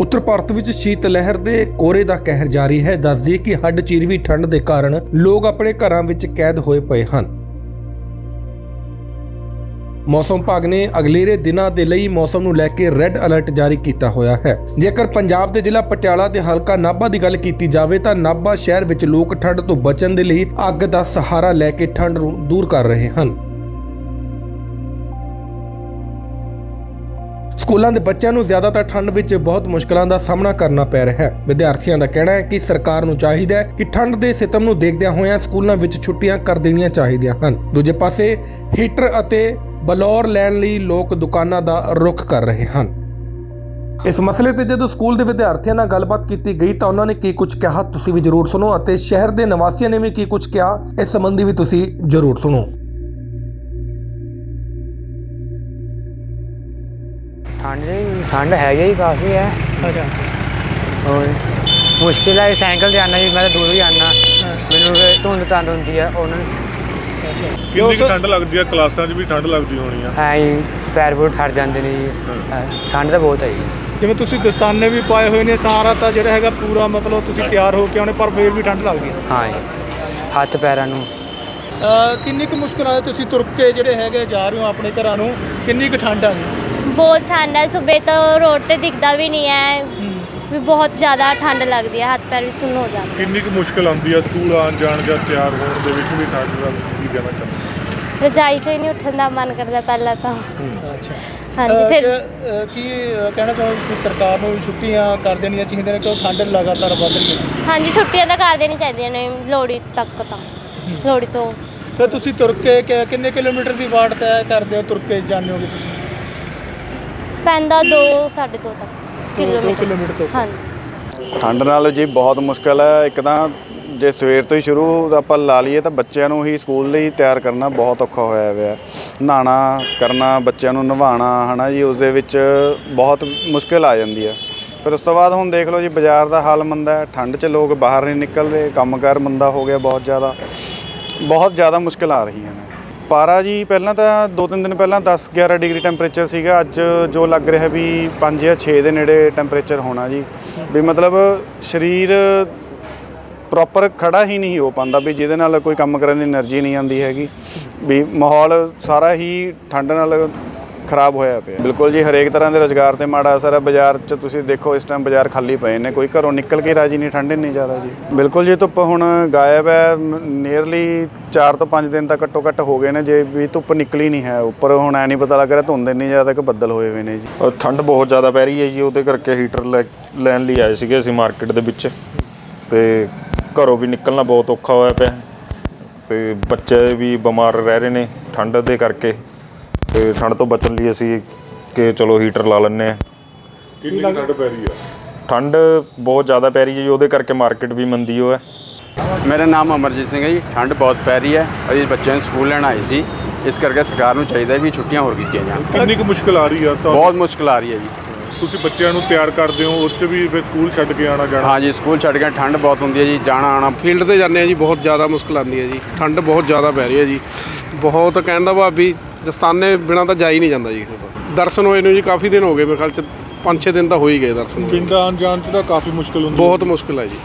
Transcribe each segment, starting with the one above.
ਉੱਤਰ ਭਾਰਤ ਵਿੱਚ ਸ਼ੀਤ ਲਹਿਰ ਦੇ ਕੋਰੇ ਦਾ ਕਹਿਰ ਜਾਰੀ ਹੈ। ਦੱਸਦੀ ਕਿ ਹੱਡ ਚੀਰਵੀ ਠੰਡ ਦੇ ਕਾਰਨ ਲੋਕ ਆਪਣੇ ਘਰਾਂ ਵਿੱਚ ਕੈਦ ਹੋਏ ਪਏ ਹਨ। ਮੌਸਮ ਵਿਭਾਗ ਨੇ ਅਗਲੇਰੇ ਦਿਨਾਂ ਦੇ ਲਈ ਮੌਸਮ ਨੂੰ ਲੈ ਕੇ ਰੈੱਡ ਅਲਰਟ ਜਾਰੀ ਕੀਤਾ ਹੋਇਆ ਹੈ। ਜੇਕਰ ਪੰਜਾਬ ਦੇ ਜ਼ਿਲ੍ਹਾ ਪਟਿਆਲਾ ਦੇ ਹਲਕਾ ਨਾਭਾ ਦੀ ਗੱਲ ਕੀਤੀ ਜਾਵੇ ਤਾਂ ਨਾਭਾ ਸ਼ਹਿਰ ਵਿੱਚ ਲੋਕ ਠੰਡ ਤੋਂ ਬਚਣ ਦੇ ਲਈ ਅੱਗ ਦਾ ਸਹਾਰਾ ਲੈ ਕੇ ਠੰਡ ਨੂੰ ਦੂਰ ਕਰ ਰਹੇ ਹਨ। ਸਕੂਲਾਂ ਦੇ ਬੱਚਿਆਂ ਨੂੰ ਜ਼ਿਆਦਾਤਰ ਠੰਡ ਵਿੱਚ ਬਹੁਤ ਮੁਸ਼ਕਲਾਂ ਦਾ ਸਾਹਮਣਾ ਕਰਨਾ ਪੈ ਰਿਹਾ ਹੈ। ਵਿਦਿਆਰਥੀਆਂ ਦਾ ਕਹਿਣਾ ਹੈ ਕਿ ਸਰਕਾਰ ਨੂੰ ਚਾਹੀਦਾ ਹੈ ਕਿ ਠੰਡ ਦੇ ਸਿਤਮ ਨੂੰ ਦੇਖਦਿਆਂ ਹੋਇਆਂ ਸਕੂਲਾਂ ਵਿੱਚ ਛੁੱਟੀਆਂ ਕਰ ਦੇਣੀਆਂ ਚਾਹੀਦੀਆਂ ਹਨ। ਦੂਜੇ ਪਾਸੇ, ਹੀਟਰ ਅਤੇ ਬਲੌਰ ਲੈਣ ਲਈ ਲੋਕ ਦੁਕਾਨਾਂ ਦਾ ਰੁਖ ਕਰ ਰਹੇ ਹਨ। ਇਸ ਮਸਲੇ ਤੇ ਜਦੋਂ ਸਕੂਲ ਦੇ ਵਿਦਿਆਰਥੀਆਂ ਨਾਲ ਗੱਲਬਾਤ ਕੀਤੀ ਗਈ ਤਾਂ ਉਹਨਾਂ ਨੇ ਕੀ ਕੁਝ ਕਿਹਾ? ਤੁਸੀਂ ਵੀ ਜ਼ਰੂਰ ਸੁਣੋ ਅਤੇ ਸ਼ਹਿਰ ਦੇ ਨਿਵਾਸੀਆਂ ਨੇ ਵੀ ਕੀ ਕੁਝ ਕਿਹਾ? ਇਸ ਸੰਬੰਧੀ ਵੀ ਤੁਸੀਂ ਜ਼ਰੂਰ ਸੁਣੋ। ਠੰਡ ਜੀ ਠੰਡ ਹੈਗੀ ਹੀ ਕਾਫੀ ਹੈ। ਅੱਛਾ। ਹੋਰ ਮੁਸ਼ਕਿਲ ਹੈ ਸਾਈਕਲ ਤੇ ਆਉਣਾ ਜੀ ਮੈਂ ਤਾਂ ਦੂਰ ਹੀ ਆਉਣਾ ਮੈਨੂੰ ਫਿਰ ਧੁੰਦ ਤੰਦ ਹੁੰਦੀ ਹੈ ਉਹਨਾਂ। ਨੂੰ ਕਿਉਂ ਕਿੰਨੀ ਕੁ ਠੰਡ ਲੱਗਦੀ ਆ? ਕਲਾਸਾਂ 'ਚ ਵੀ ਠੰਡ ਲੱਗਦੀ ਹੋਣੀ ਆ। ਹੀ ਪੈਰ ਪੂਰ ਠਰ ਜਾਂਦੇ ਨੇ ਜੀ। ਠੰਡ ਤਾਂ ਬਹੁਤ ਹੈ ਜੀ। ਜਿਵੇਂ ਤੁਸੀਂ ਦਸਤਾਨੇ ਵੀ ਪਾਏ ਹੋਏ ਨੇ ਸਾਰਾ ਤਾਂ ਜਿਹੜਾ ਹੈਗਾ ਪੂਰਾ ਮਤਲਬ ਤੁਸੀਂ ਤਿਆਰ ਹੋ ਕੇ ਆਉਣੇ ਪਰ ਫੇਰ ਵੀ ਠੰਡ ਲੱਗਦੀ ਹੈ ਹਾਂ ਜੀ ਹੱਥ ਪੈਰਾਂ ਨੂੰ। ਕਿੰਨੀ ਕੁ ਮੁਸ਼ਕਲ ਆ ਤੁਸੀਂ ਤੁਰ ਕੇ ਜਿਹੜੇ ਹੈਗੇ ਜਾ ਰਹੇ ਹੋ ਆਪਣੇ ਘਰਾਂ ਨੂੰ ਕਿੰਨੀ ਕੁ ਠੰਡ ਆ ਬਹੁਤ ਠੰਡ ਹੈ ਸਵੇਰ ਤੋਂ ਰੋਡ ਤੇ ਦਿਖਦਾ ਵੀ ਨਹੀਂ ਹੈ। ਵੀ ਬਹੁਤ ਜ਼ਿਆਦਾ ਠੰਡ ਲੱਗਦੀ ਹੈ ਹੱਥ ਪੈਰ ਵੀ ਸੁੰਨ ਹੋ ਜਾਂਦੇ ਕਿੰਨੀ ਕੁ ਮੁਸ਼ਕਲ ਆਉਂਦੀ ਆ ਸਕੂਲ ਆਉਣ ਜਾਣ ਜਾਂ ਤਿਆਰ ਹੋਣ ਦੇ ਵਿੱਚ ਵੀ ਠੰਡ ਦਾ ਕੀ ਕਹਿਣਾ ਚਾਹੁੰਦੇ ਰਜਾਈ ਚੋਂ ਹੀ ਨਹੀਂ ਉੱਠਣ ਦਾ ਮਨ ਕਰਦਾ ਪਹਿਲਾਂ ਤਾਂ। ਅੱਛਾ। ਹਾਂਜੀ ਫਿਰ ਕੀ ਕਹਿਣਾ ਚਾਹੁੰਦੇ ਤੁਸੀਂ ਸਰਕਾਰ ਨੂੰ ਵੀ ਛੁੱਟੀਆਂ ਕਰ ਦੇਣੀਆਂ ਚਾਹੀਦੀਆਂ ਨੇ ਕਿਉਂਕਿ ਠੰਡ ਲਗਾਤਾਰ ਵੱਧ ਰਹੀ ਹੈ? ਹਾਂਜੀ ਛੁੱਟੀਆਂ ਤਾਂ ਕਰ ਦੇਣੀ ਚਾਹੀਦੀਆਂ ਨੇ ਲੋਹੜੀ ਤੱਕ ਤਾਂ। ਲੋਹੜੀ ਤੋਂ। ਤੇ ਤੁਸੀਂ ਤੁਰ ਕੇ ਕਿ- ਕਿੰਨੇ ਕਿਲੋਮੀਟਰ ਦੀ ਵਾਟ ਤੈਅ ਕਰਦੇ ਹੋ ਤੁਰ ਕੇ ਜਾਂਦੇ ਹੋਗੇ ਤੁਸੀਂ? ਪੈਂਦਾ 2 2.5 ਤੱਕ ਦੋ ਕਿਲੋਮੀਟਰ। ਕਿਲੋਮੀਟਰ ਤੋਂ ਹਾਂਜੀ। ਠੰਡ ਨਾਲ ਜੀ ਬਹੁਤ ਮੁਸ਼ਕਲ ਹੈ ਇੱਕ ਤਾਂ ਜੇ ਸਵੇਰ ਤੋਂ ਹੀ ਸ਼ੁਰੂ ਆਪਾਂ ਲਾ ਲਈਏ ਤਾਂ ਬੱਚਿਆਂ ਨੂੰ ਹੀ ਸਕੂਲ ਲਈ ਤਿਆਰ ਕਰਨਾ ਬਹੁਤ ਔਖਾ ਹੋਇਆ ਹੋਇਆ ਨਹਾਣਾ ਕਰਨਾ ਬੱਚਿਆਂ ਨੂੰ ਨਵਾਉਣਾ ਹਨਾ ਜੀ ਉਸ ਦੇ ਵਿੱਚ ਬਹੁਤ ਮੁਸ਼ਕਲ ਆ ਜਾਂਦੀ ਹੈ। ਫਿਰ ਉਸ ਤੋਂ ਬਾਅਦ ਹੁਣ ਦੇਖ ਲਓ ਜੀ ਬਾਜ਼ਾਰ ਦਾ ਹਾਲ ਮੰਦਾ ਹੈ ਠੰਡ 'ਚ ਲੋਕ ਬਾਹਰ ਨਹੀਂ ਨਿਕਲ ਰਹੇ ਕੰਮਕਾਰ ਮੰਦਾ ਹੋ ਗਿਆ ਬਹੁਤ ਜ਼ਿਆਦਾ। ਬਹੁਤ ਜ਼ਿਆਦਾ ਮੁਸ਼ਕਲ ਆ ਰਹੀਆਂ ਨੇ। ਪਾਰਾ ਜੀ, ਪਹਿਲਾਂ ਤਾਂ 2-3 ਦਿਨ ਪਹਿਲਾਂ 10-11 ਡਿਗਰੀ ਟੈਂਪਰੇਚਰ ਸੀਗਾ। ਅੱਜ ਜੋ ਲੱਗ ਰਿਹਾ ਵੀ 5 ਜਾਂ 6 ਦੇ ਨੇੜੇ ਟੈਂਪਰੇਚਰ ਹੋਣਾ ਜੀ। ਵੀ ਮਤਲਬ ਸਰੀਰ ਪ੍ਰੋਪਰ ਖੜਾ ਹੀ ਨਹੀਂ ਹੋ ਪਾਉਂਦਾ ਵੀ ਜਿਹਦੇ ਨਾਲ ਕੋਈ ਕੰਮ ਕਰਨ ਦੀ એનર્ਜੀ ਨਹੀਂ ਆਉਂਦੀ ਹੈਗੀ। ਵੀ ਮਾਹੌਲ ਸਾਰਾ ਹੀ ਠੰਡ ਨਾਲ ਖਰਾਬ ਹੋਇਆ ਪਿਆ। ਬਿਲਕੁਲ ਜੀ ਹਰੇਕ ਤਰ੍ਹਾਂ ਦੇ ਰੋਜ਼ਗਾਰ ਤੇ ਮਾੜਾ ਅਸਰ ਹੈ ਬਾਜ਼ਾਰ 'ਚ ਤੁਸੀਂ ਦੇਖੋ ਇਸ ਟਾਈਮ ਬਾਜ਼ਾਰ ਖਾਲੀ ਪਏ ਨੇ। ਕੋਈ ਘਰੋਂ ਨਿਕਲ ਕੇ ਰਾਜੀ ਨਹੀਂ ਠੰਡ ਇੰਨੀ ਜ਼ਿਆਦਾ ਜੀ। ਬਿਲਕੁਲ ਜੀ ਧੁੱਪ ਹੁਣ ਗਾਇਬ ਹੈ। ਨੀਅਰਲੀ 4 ਤੋਂ 5 ਦਿਨ ਤੱਕ ਘੱਟੋ ਘੱਟ ਹੋ ਗਏ ਨੇ। ਜੇ ਵੀ ਧੁੱਪ ਨਿਕਲੀ ਨਹੀਂ ਹੈ ਉੱਪਰ ਹੁਣ ਐ ਨਹੀਂ ਪਤਾ ਲੱਗ ਰਿਹਾ ਧੁੰਦ ਇੰਨੀ ਜ਼ਿਆਦਾ ਕਿ ਬੱਦਲ ਹੋਏ ਹੋਏ ਨੇ ਜੀ। ਅ, ਠੰਡ ਬਹੁਤ ਜ਼ਿਆਦਾ ਪੈ ਰਹੀ ਹੈ ਜੀ। ਉਹਦੇ ਕਰਕੇ ਹੀਟਰ ਲੈ ਲੈਣ ਲਈ ਆਏ ਸੀਗੇ ਅਸੀਂ ਮਾਰਕੀਟ ਦੇ ਵਿੱਚ। ਤੇ ਘਰੋਂ ਵੀ ਨਿਕਲਣਾ ਬਹੁਤ ਔਖਾ ਹੋਇਆ ਪਿਆ। ਤੇ ਬੱਚੇ ਵੀ ਬਿਮਾਰ ਰਹਿ ਰਹੇ ਨੇ ਠੰਡ ਦੇ ਕਰਕੇ। ਤੇ ਠੰਡ ਤੋਂ ਬਚਣ ਲਈ ਅਸੀਂ ਕਿ ਚਲੋ ਹੀਟਰ ਲਾ ਲੈਂਦੇ ਹਾਂ। ਕਿੰਨੀ ਕੁ ਠੰਡ ਪੈ ਰਹੀ ਆ? ਠੰਡ ਬਹੁਤ ਜ਼ਿਆਦਾ ਪੈ ਰਹੀ ਹੈ ਜੀ ਉਹਦੇ ਕਰਕੇ ਮਾਰਕੀਟ ਵੀ ਮੰਦੀ ਹੋ ਹੈ ਮੇਰਾ ਨਾਮ ਅਮਰਜੀਤ ਸਿੰਘ ਹੈ ਜੀ ਠੰਡ ਬਹੁਤ ਪੈ ਰਹੀ ਹੈ। ਅਸੀਂ ਬੱਚਿਆਂ ਨੂੰ ਸਕੂਲ ਲੈਣ ਆਏ ਸੀ ਇਸ ਕਰਕੇ ਸਰਕਾਰ ਨੂੰ ਚਾਹੀਦਾ ਵੀ ਛੁੱਟੀਆਂ ਹੋਰ ਕੀਤੀਆਂ ਜਾਣ। ਕਿੰਨੀ ਕੁ ਮੁਸ਼ਕਲ ਆ ਰਹੀ ਆ ਤਾਂ? ਬਹੁਤ ਮੁਸ਼ਕਲ ਆ ਰਹੀ ਹੈ ਜੀ। ਤੁਸੀਂ ਬੱਚਿਆਂ ਨੂੰ ਤਿਆਰ ਕਰਦੇ ਹੋ ਉਸ 'ਚ ਵੀ ਫਿਰ ਸਕੂਲ ਛੱਡ ਕੇ ਆਣਾ ਜਾਣਾ? ਹਾਂ ਜੀ ਸਕੂਲ ਛੱਡ ਕੇ ਠੰਡ ਬਹੁਤ ਹੁੰਦੀ ਹੈ ਜੀ ਜਾਣਾ ਆਣਾ ਫੀਲਡ ਤੇ ਜਾਂਦੇ ਆ ਜੀ ਬਹੁਤ ਜ਼ਿਆਦਾ ਮੁਸ਼ਕਲ ਆਉਂਦੀ ਹੈ ਜੀ ਠੰਡ ਬਹੁਤ ਜ਼ਿਆਦਾ ਪੈ ਰਹੀ ਹੈ ਜੀ। ਬਹੁਤ ਕਹਿਣ ਦਾ ਭਾਵ ਵੀ ਦਸਤਾਨੇ ਬਿਨਾਂ ਤਾਂ ਜਾ ਹੀ ਨਹੀਂ ਜਾਂਦਾ ਜੀ ਦਰਸ਼ਨ ਹੋਏ ਨੂੰ ਜੀ ਕਾਫੀ ਦਿਨ ਹੋ ਗਏ ਮੇਰੇ ਖਿਆਲ ਚ 5-6 ਦਿਨ ਤਾਂ ਹੋ ਹੀ ਗਏ ਦਰਸ਼ਨ ਪਿੰਡ ਆਉਣ ਜਾਣ 'ਚ ਤਾਂ ਕਾਫੀ ਮੁਸ਼ਕਲ ਹੁੰਦੀ ਬਹੁਤ ਮੁਸ਼ਕਲ ਹੈ ਜੀ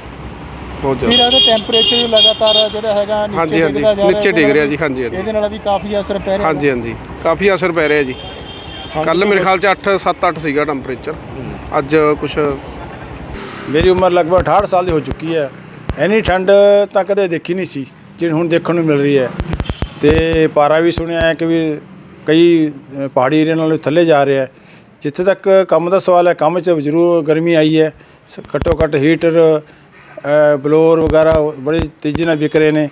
ਬਹੁਤ ਫਿਰ ਜ਼ਿਆਦਾ ਇਹਦਾ ਟੈਂਪਰੇਚਰ ਵੀ ਲਗਾਤਾਰ ਜਿਹੜਾ ਹੈਗਾ ਹਾਂਜੀ, ਨੀਚੇ ਹਾਂਜੀ, ਡਿੱਗਦਾ ਜਾ ਰਿਹਾ ਨੀਚੇ ਡਿੱਗ ਰਿਹਾ ਜੀ, ਹਾਂਜੀ, ਹਾਂਜੀ। ਇਹਦੇ ਨਾਲ ਵੀ ਕਾਫੀ ਅਸਰ ਪੈ ਰਿਹਾ। ਹਾਂਜੀ ਹਾਂਜੀ ਕਾਫੀ ਅਸਰ ਪੈ ਰਿਹਾ ਜੀ। ਕੱਲ ਮੇਰੇ ਖਿਆਲ ਚ 8 7-8 ਸੀਗਾ ਟੈਂਪਰੇਚਰ ਅੱਜ ਕੁਛ ਮੇਰੀ ਉਮਰ ਲਗਭਗ 68 ਸਾਲ ਦੀ ਹੋ ਚੁੱਕੀ ਹੈ। ਐਨੀ ਠੰਡ ਤਾਂ ਕਦੇ ਦੇਖੀ ਨਹੀਂ ਸੀ ਜਿਹੜੀ ਹੁਣ ਦੇਖਣ ਨੂੰ ਮਿਲ ਰਹੀ ਹੈ। ਤੇ ਪਾਰਾ ਵੀ ਸੁਣਿਆ ਹੈ ਕਿ ਵੀ ਕਈ ਪਹਾੜੀ ਏਰੀਆ ਨਾਲੋਂ ਥੱਲੇ ਜਾ ਰਿਹਾ ਜਿੱਥੇ ਤੱਕ ਕੰਮ ਦਾ ਸਵਾਲ ਹੈ, ਕੰਮ 'ਚ ਜ਼ਰੂਰ ਗਰਮੀ ਆਈ ਹੈ। ਸ- ਘੱਟੋ ਘੱਟ ਹੀਟਰ ਬਲੋਰ ਵਗੈਰਾ ਬੜੇ ਤੇਜ਼ੀ ਨਾਲ ਵਿਕ ਰਹੇ ਨੇ।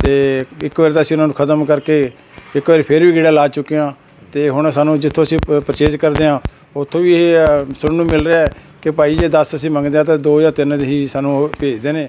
ਅਤੇ ਇੱਕ ਵਾਰ ਤਾਂ ਅਸੀਂ ਉਹਨਾਂ ਨੂੰ ਖਤਮ ਕਰਕੇ ਇੱਕ ਵਾਰ ਫਿਰ ਵੀ ਗੇੜਾ ਲਾ ਚੁੱਕੇ ਹਾਂ। ਅਤੇ ਹੁਣ ਸਾਨੂੰ ਜਿੱਥੋਂ ਅਸੀਂ ਪਰਚੇਜ਼ ਕਰਦੇ ਹਾਂ, ਉੱਥੋਂ ਵੀ ਇਹ ਸੁਣਨ ਨੂੰ ਮਿਲ ਰਿਹਾ ਕਿ ਭਾਈ ਜੇ 10 ਅਸੀਂ ਮੰਗਦੇ ਆ ਤਾਂ 2 ਜਾਂ 3 ਹੀ ਸਾਨੂੰ ਉਹ ਭੇਜਦੇ ਨੇ।